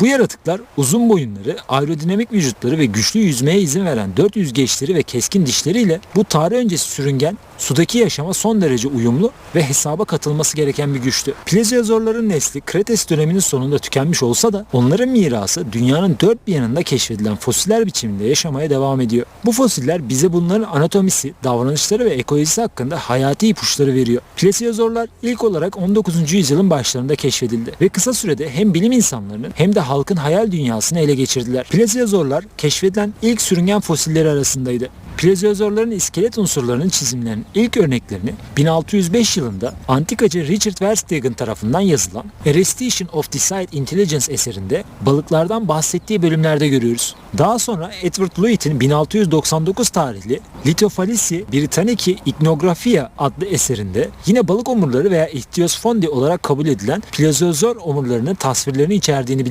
Bu yaratıklar uzun boyunları, aerodinamik vücutları ve güçlü yüzmeye izin veren 4 yüzgeçleri ve keskin dişleriyle bu tarih öncesi sürüngen sudaki yaşama son derece uyumlu ve hesaba katılması gereken bir güçtü. Pleziyozorların nesli Kretes döneminin sonunda tükenmiş olsa da onların mirası dünyanın dört bir yanında keşfedilen fosiller biçiminde yaşamaya devam ediyor. Bu fosiller bize bunların anatomisi, davranışları ve ekolojisi hakkında hayati ipuçları veriyor. Plesiozorlar ilk olarak 19. yüzyılın başlarında keşfedildi ve kısa sürede hem bilim insanlarının hem de halkın hayal dünyasını ele geçirdiler. Plesiozorlar keşfedilen ilk sürüngen fosilleri arasındaydı. Plesiozorların iskelet unsurlarının çizimlerinin ilk örneklerini 1605 yılında antikacı Richard Verstegen tarafından yazılan A Restitution of Decide Intelligence eserinde balıklardan bahsettiği bölümlerde görüyoruz. Daha sonra Edward Lewitt'in 1699 tarihli Lithophalici Britannici Ichnographia adlı eserinde yine balık omurları veya ichthyosfondi olarak kabul edilen plesiosaur omurlarının tasvirlerini içerdiğini biliyoruz.